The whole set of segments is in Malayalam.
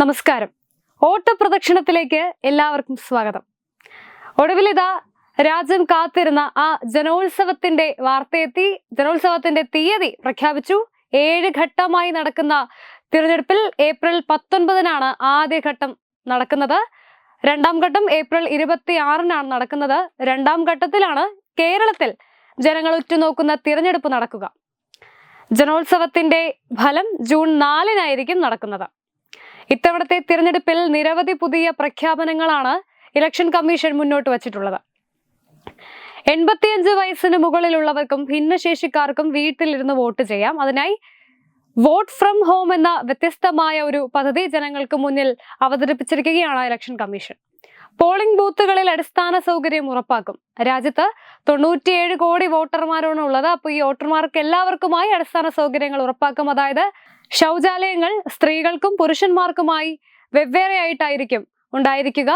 നമസ്കാരം. ഓട്ടപ്രദക്ഷിണത്തിലേക്ക് എല്ലാവർക്കും സ്വാഗതം. ഒടുവിലിതാ രാജ്യം കാത്തിരുന്ന ആ ജനോത്സവത്തിന്റെ വാർത്തയെത്തി ജനോത്സവത്തിന്റെ തീയതി പ്രഖ്യാപിച്ചു. ഏഴ് ഘട്ടമായി നടക്കുന്ന തിരഞ്ഞെടുപ്പിൽ ഏപ്രിൽ പത്തൊൻപതിനാണ് ആദ്യഘട്ടം നടക്കുന്നത്. രണ്ടാം ഘട്ടം ഏപ്രിൽ ഇരുപത്തി ആറിനാണ് നടക്കുന്നത്. രണ്ടാം ഘട്ടത്തിലാണ് കേരളത്തിൽ ജനങ്ങൾ ഉറ്റുനോക്കുന്ന തിരഞ്ഞെടുപ്പ് നടക്കുക. ജനോത്സവത്തിന്റെ ഫലം ജൂൺ നാലിനായിരിക്കും നടക്കുന്നത്. ഇത്തവണത്തെ തിരഞ്ഞെടുപ്പിൽ നിരവധി പുതിയ പ്രഖ്യാപനങ്ങളാണ് ഇലക്ഷൻ കമ്മീഷൻ മുന്നോട്ട് വച്ചിട്ടുള്ളത്. എൺപത്തിയഞ്ച് വയസ്സിന് മുകളിലുള്ളവർക്കും ഭിന്നശേഷിക്കാർക്കും വീട്ടിലിരുന്ന് വോട്ട് ചെയ്യാം. അതിനായി വോട്ട് ഫ്രം ഹോം എന്ന വ്യത്യസ്തമായ ഒരു പദ്ധതി ജനങ്ങൾക്ക് മുന്നിൽ അവതരിപ്പിച്ചിരിക്കുകയാണ് ഇലക്ഷൻ കമ്മീഷൻ. പോളിംഗ് ബൂത്തുകളിൽ അടിസ്ഥാന സൗകര്യം ഉറപ്പാക്കും. രാജ്യത്ത് തൊണ്ണൂറ്റിയേഴ് കോടി വോട്ടർമാരാണ് ഉള്ളത് അപ്പോൾ ഈ വോട്ടർമാർക്ക് എല്ലാവർക്കുമായി അടിസ്ഥാന സൗകര്യങ്ങൾ ഉറപ്പാക്കും. അതായത് ശൗചാലയങ്ങൾ സ്ത്രീകൾക്കും പുരുഷന്മാർക്കുമായി വെവ്വേറെയായിട്ടായിരിക്കും ഉണ്ടായിരിക്കുക.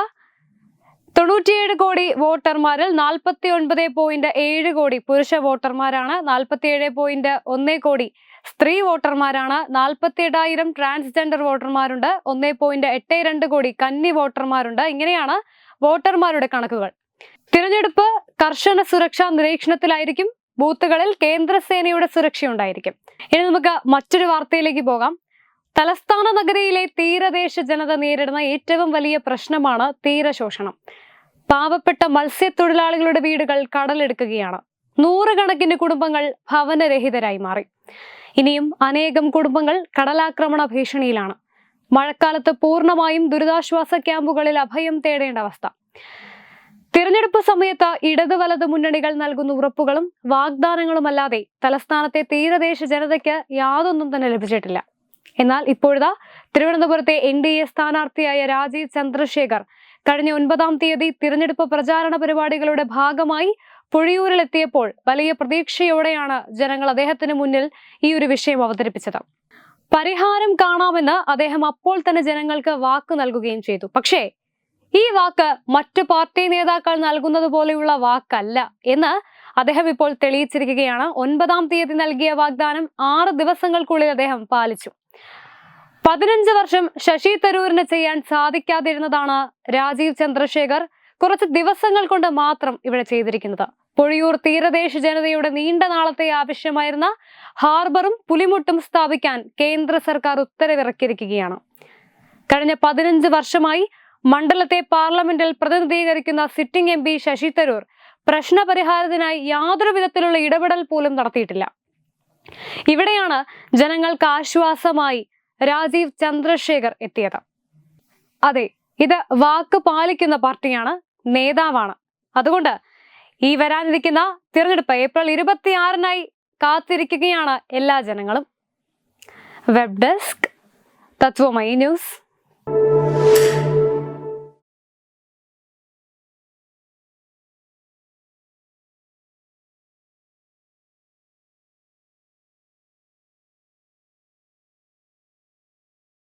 തൊണ്ണൂറ്റിയേഴ് കോടി വോട്ടർമാരിൽ നാൽപ്പത്തി ഒൻപത് പോയിന്റ് ഏഴ് കോടി പുരുഷ വോട്ടർമാരാണ്. നാൽപ്പത്തിയേഴ് പോയിന്റ് ഒന്ന് കോടി സ്ത്രീ വോട്ടർമാരാണ്. നാൽപ്പത്തി എട്ടായിരം ട്രാൻസ്ജെൻഡർ വോട്ടർമാരുണ്ട്. ഒന്നേ പോയിന്റ് എട്ട് രണ്ട് കോടി കന്നി വോട്ടർമാരുണ്ട്. ഇങ്ങനെയാണ് വോട്ടർമാരുടെ കണക്കുകൾ. തിരഞ്ഞെടുപ്പ് കർശന സുരക്ഷാ നിരീക്ഷണത്തിലായിരിക്കും. ബൂത്തുകളിൽ കേന്ദ്രസേനയുടെ സുരക്ഷയുണ്ടായിരിക്കും. ഇനി നമുക്ക് മറ്റൊരു വാർത്തയിലേക്ക് പോകാം. തലസ്ഥാന നഗരിയിലെ തീരദേശ ജനത നേരിടുന്ന ഏറ്റവും വലിയ പ്രശ്നമാണ് തീരശോഷണം. പാവപ്പെട്ട മത്സ്യത്തൊഴിലാളികളുടെ വീടുകൾ കടലെടുക്കുകയാണ്. നൂറുകണക്കിന് കുടുംബങ്ങൾ ഭവനരഹിതരായി മാറി. ഇനിയും അനേകം കുടുംബങ്ങൾ കടലാക്രമണ ഭീഷണിയിലാണ്. മഴക്കാലത്ത് പൂർണമായും ദുരിതാശ്വാസ ക്യാമ്പുകളിൽ അഭയം തേടേണ്ട അവസ്ഥ. തിരഞ്ഞെടുപ്പ് സമയത്ത് ഇടതു വലത് മുന്നണികൾ നൽകുന്ന ഉറപ്പുകളും വാഗ്ദാനങ്ങളുമല്ലാതെ തലസ്ഥാനത്തെ തീരദേശ ജനതയ്ക്ക് യാതൊന്നും തന്നെ ലഭിച്ചിട്ടില്ല. എന്നാൽ ഇപ്പോഴത്തെ തിരുവനന്തപുരത്തെ എൻ ഡി എ സ്ഥാനാർത്ഥിയായ രാജീവ് ചന്ദ്രശേഖർ കഴിഞ്ഞ ഒൻപതാം തീയതി തിരഞ്ഞെടുപ്പ് പ്രചാരണ പരിപാടികളുടെ ഭാഗമായി പുഴിയൂരിലെത്തിയപ്പോൾ വലിയ പ്രതീക്ഷയോടെയാണ് ജനങ്ങൾ അദ്ദേഹത്തിന് മുന്നിൽ ഈ ഒരു വിഷയം അവതരിപ്പിച്ചത്. പരിഹാരം കാണാമെന്ന് അദ്ദേഹം അപ്പോൾ തന്നെ ജനങ്ങൾക്ക് വാക്ക് നൽകുകയും ചെയ്തു. പക്ഷേ ഈ വാക്ക് മറ്റു പാർട്ടി നേതാക്കൾ നൽകുന്നത് പോലെയുള്ള വാക്കല്ല എന്ന് അദ്ദേഹം ഇപ്പോൾ തെളിയിച്ചിരിക്കുകയാണ്. ഒൻപതാം തീയതി നൽകിയ വാഗ്ദാനം ആറ് ദിവസങ്ങൾക്കുള്ളിൽ അദ്ദേഹം പാലിച്ചു. പതിനഞ്ച് വർഷം ശശി തരൂരിന് ചെയ്യാൻ സാധിക്കാതിരുന്നതാണ് രാജീവ് ചന്ദ്രശേഖർ കുറച്ച് ദിവസങ്ങൾ കൊണ്ട് മാത്രം ഇവിടെ ചെയ്തിരിക്കുന്നത്. പൊഴിയൂർ തീരദേശ ജനതയുടെ നീണ്ട നാളത്തെ ആവശ്യമായിരുന്ന ഹാർബറും പുലിമുട്ടും സ്ഥാപിക്കാൻ കേന്ദ്ര സർക്കാർ ഉത്തരവിറക്കിയിരിക്കുകയാണ്. കഴിഞ്ഞ പതിനഞ്ച് വർഷമായി മണ്ഡലത്തെ പാർലമെന്റിൽ പ്രതിനിധീകരിക്കുന്ന sitting M P Shashi Tharoor പ്രശ്നപരിഹാരത്തിനായി യാതൊരു വിധത്തിലുള്ള ഇടപെടൽ പോലും നടത്തിയിട്ടില്ല. ഇവിടെയാണ് ജനങ്ങൾക്ക് ആശ്വാസമായി രാജീവ് ചന്ദ്രശേഖർ എത്തിയത്. അതെ ഇത് വാക്ക് പാലിക്കുന്ന പാർട്ടിയാണ് നേതാവാണ്. അതുകൊണ്ട് ഈ വരാനിരിക്കുന്ന തിരഞ്ഞെടുപ്പ് ഏപ്രിൽ ഇരുപത്തിയാറിനായി കാത്തിരിക്കുകയാണ് എല്ലാ ജനങ്ങളും. വെബ് ഡെസ്ക് തത്വമൈ ന്യൂസ്